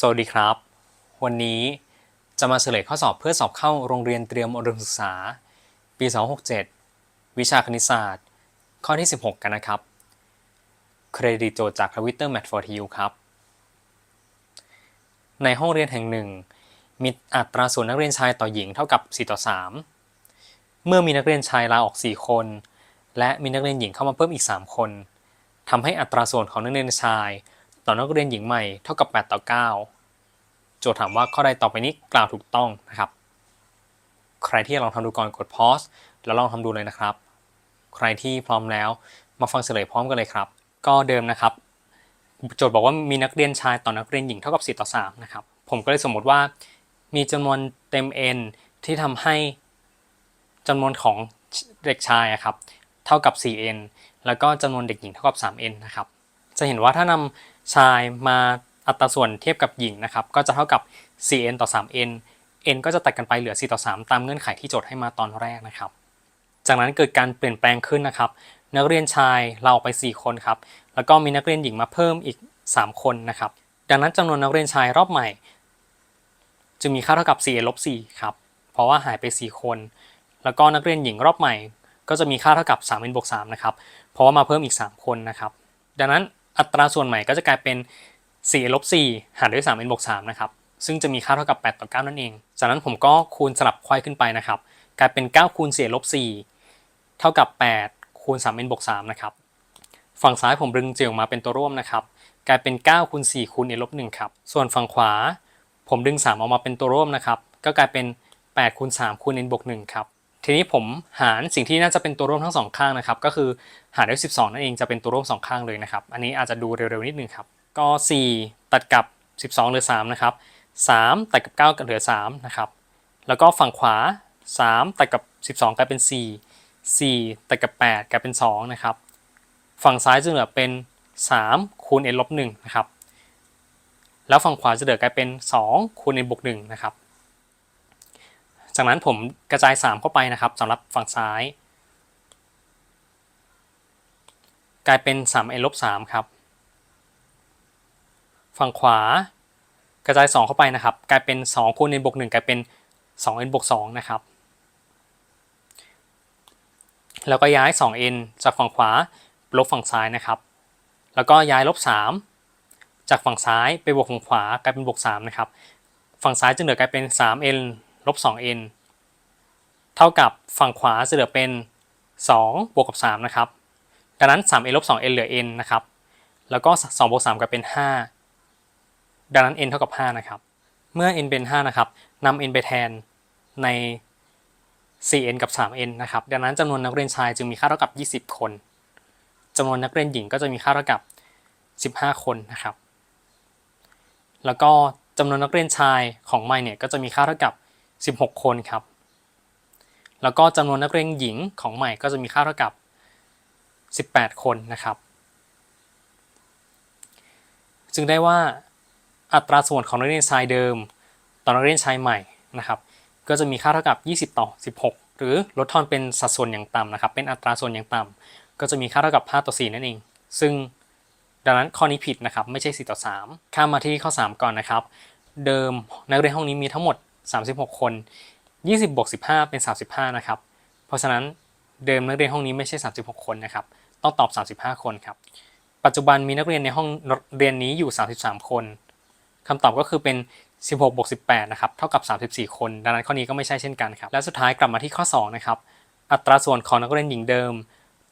สวัสดีครับ วันนี้จะมาเฉลยข้อสอบเพื่อสอบเข้าโรงเรียนเตรียมอุดมศึกษา ปี267 วิชาคณิตศาสตร์ ข้อที่ 16 กันนะครับ เครดิตโจทย์จากทวิตเตอร์ Math for You ครับ ในห้องเรียนแห่งหนึ่ง มีอัตราส่วนนักเรียนชายต่อหญิงเท่ากับ 4 ต่อ 3 เมื่อมีนักเรียนชายลาออก 4 คน และมีนักเรียนหญิงเข้ามาเพิ่มอีก 3 คนทำให้อัตราส่วนของนักเรียนชาย ต่อนักเรียนหญิงใหม่เท่ากับ 8 ต่อ 9 โจทย์ถามว่าข้อใดต่อไปนี้กล่าวถูกต้องนะครับ ใครที่ลองทำดูก่อนกด pause แล้วลองทำดูเลยนะครับ ใครที่พร้อมแล้วมาฟังเฉลยพร้อมกันเลยครับ ก็เดิมนะครับ โจทย์บอกว่ามีนักเรียนชายต่อนักเรียนหญิงเท่ากับ 4 ต่อ 3 นะครับ ผมก็เลยสมมติว่ามีจำนวนเต็ม n ที่ทำให้จำนวนของเด็กชายครับ เท่ากับ 4n แล้วก็จำนวนเด็กหญิงเท่ากับ 3n นะครับ จะเห็นว่าถ้านำชายมาอัตราส่วนเทียบกับหญิงนะครับ ก็จะเท่ากับ 4n ต่อ 3n n ก็จะตัดกันไปเหลือ 4 ต่อ 3 ตามเงื่อนไขที่โจทย์ให้มาตอนแรกนะครับ จากนั้นเกิดการเปลี่ยนแปลงขึ้นนะครับ นักเรียนชายเราออกไป 4 คนครับ แล้วก็มีนักเรียนหญิงมาเพิ่มอีก 3 คนนะครับ ดังนั้นจำนวนนักเรียนชายรอบใหม่ จะมีค่าเท่ากับ 4n ลบ 4 ครับ เพราะว่าหายไป 4 คน แล้วก็นักเรียนหญิงรอบใหม่ ก็จะมีค่าเท่ากับ 3n บวก 3 นะครับ เพราะว่ามาเพิ่มอีก 3 คนนะครับ ดังนั้น อัตราส่วนใหม่ก็จะกลายเป็น4ลบ4หารด้วย 3n บวก3นะครับ ซึ่งจะมีค่าเท่ากับ 8 ต่อ 9 นั่นเอง จากนั้นผมก็คูณสลับควายขึ้นไปนะครับ กลายเป็น 9 คูณ4ลบ4เท่ากับ 8 คูณ 3n บวก3นะครับ ฝั่งซ้ายผมดึงเจียวมาเป็นตัวร่วมนะครับ กลายเป็น 9 คูณ4คูณ n ลบ1ครับ ส่วนฝั่งขวา ผมดึง 3 ออกมาเป็นตัวร่วมนะครับ ก็กลายเป็น 8 คูณ3คูณ n บวก1ครับ ทีนี้ผมหารสิ่งที่น่าจะเป็นตัวร่วมทั้งสองข้างนะครับ ก็คือหารด้วย 12 นั่นเองจะเป็นตัวร่วมสองข้างเลยนะครับ อันนี้อาจจะดูเร็วๆนิดนึงครับ ก็ 4 ตัดกับ 12เหลือ3นะครับ3ตัดกับ9เหลือ3นะครับ แล้วก็ฝั่งขวา 3ตัดกับ 12 กลายเป็น 4 4ตัดกับ 8 กลายเป็น2นะครับฝั่งซ้ายจะเหลือเป็น 3 คูณ n ลบ1นะครับ แล้วฝั่งขวาจะเหลือกลายเป็น 2 คูณ n บวก1นะครับ จากนั้นผมกระจาย 3 เข้าไปนะครับสำหรับฝั่งซ้าย กลายเป็น 3n ลบ3ครับ ฝั่งขวากระจาย 2 เข้าไปนะครับ กลายเป็น2คูณ n บวก1กลายเป็น 2n บวก2นะครับ แล้วก็ย้าย 2n จากฝั่งขวาลบฝั่งซ้ายนะครับ แล้วก็ย้ายลบ 3 จากฝั่งซ้ายไปบวกฝั่งขวากลายเป็นบวก3นะครับ ฝั่งซ้ายจะเหลือกลายเป็น 3n ลบ 2n เท่ากับฝั่งขวาจะเหลือเป็น 2 บวกกับ 3 นะครับ ดังนั้น 3n ลบ 2n เหลือ n นะครับ แล้วก็ 2 บวก 3กลายเป็น 5 ดังนั้น n เท่ากับ 5 นะครับ เมื่อ n เป็น 5 นะครับนำ n ไปแทนใน 4n กับ 3n นะครับ ดังนั้นจำนวนนักเรียนชายจึงมีค่าเท่ากับ 20 คนจำนวนนักเรียนหญิงก็จะมีค่าเท่ากับ 15 คนนะครับ แล้วก็จำนวนนักเรียนชายของไม่เนี่ยก็จะมีค่าเท่ากับ 16 คนครับ แล้วก็จำนวนนักเรียนหญิงของใหม่ก็จะมีค่าเท่ากับ 18 คนนะครับ จึงได้ว่าอัตราส่วนของนักเรียนชายเดิม ต่อนักเรียนชายใหม่นะครับ ก็จะมีค่าเท่ากับ 20 ต่อ 16 หรือลดทอนเป็นสัดส่วนอย่างต่ำนะครับ เป็นอัตราส่วนอย่างต่ำก็จะมีค่าเท่ากับ5ต่อ 4 นั่นเอง ซึ่งดังนั้นข้อนี้ผิดนะครับ ไม่ใช่ 4 ต่อ 3 ข้ามมาที่ข้อ 3 ก่อนนะครับ เดิมนักเรียนห้องนี้มีทั้งหมด 36 คน 20บวก15 เป็น 35 นะครับ เพราะฉะนั้นเดิมนักเรียนห้องนี้ไม่ใช่ 36 คนนะครับ ต้องตอบ 35 คนครับ ปัจจุบันมีนักเรียนในห้องเรียนนี้อยู่ 33 คนคำตอบก็คือเป็น 16บวก18 นะครับ เท่ากับ 34 คน ดังนั้นข้อนี้ก็ไม่ใช่เช่นกันครับ และสุดท้ายกลับมาที่ข้อ 2 นะครับ อัตราส่วนของนักเรียนหญิงเดิม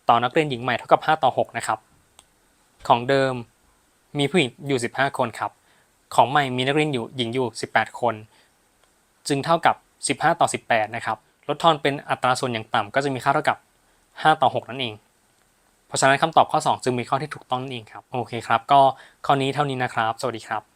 ต่อนักเรียนหญิงใหม่เท่ากับ 5 ต่อ 6 นะครับ ของเดิมมีผู้หญิงอยู่ 15 คนครับ ของใหม่มีนักเรียนอยู่หญิงอยู่ 18 คน จึงเท่ากับ 15 ต่อ 18 นะครับ ลดทอนเป็นอัตราส่วนอย่างต่ำก็จะมีค่าเท่ากับ 5 ต่อ 6 นั่นเอง เพราะฉะนั้นคำตอบข้อ 2 จึงมีข้อที่ถูกต้องนั่นเองครับ โอเคครับ ก็ข้อนี้เท่านี้นะครับ สวัสดีครับ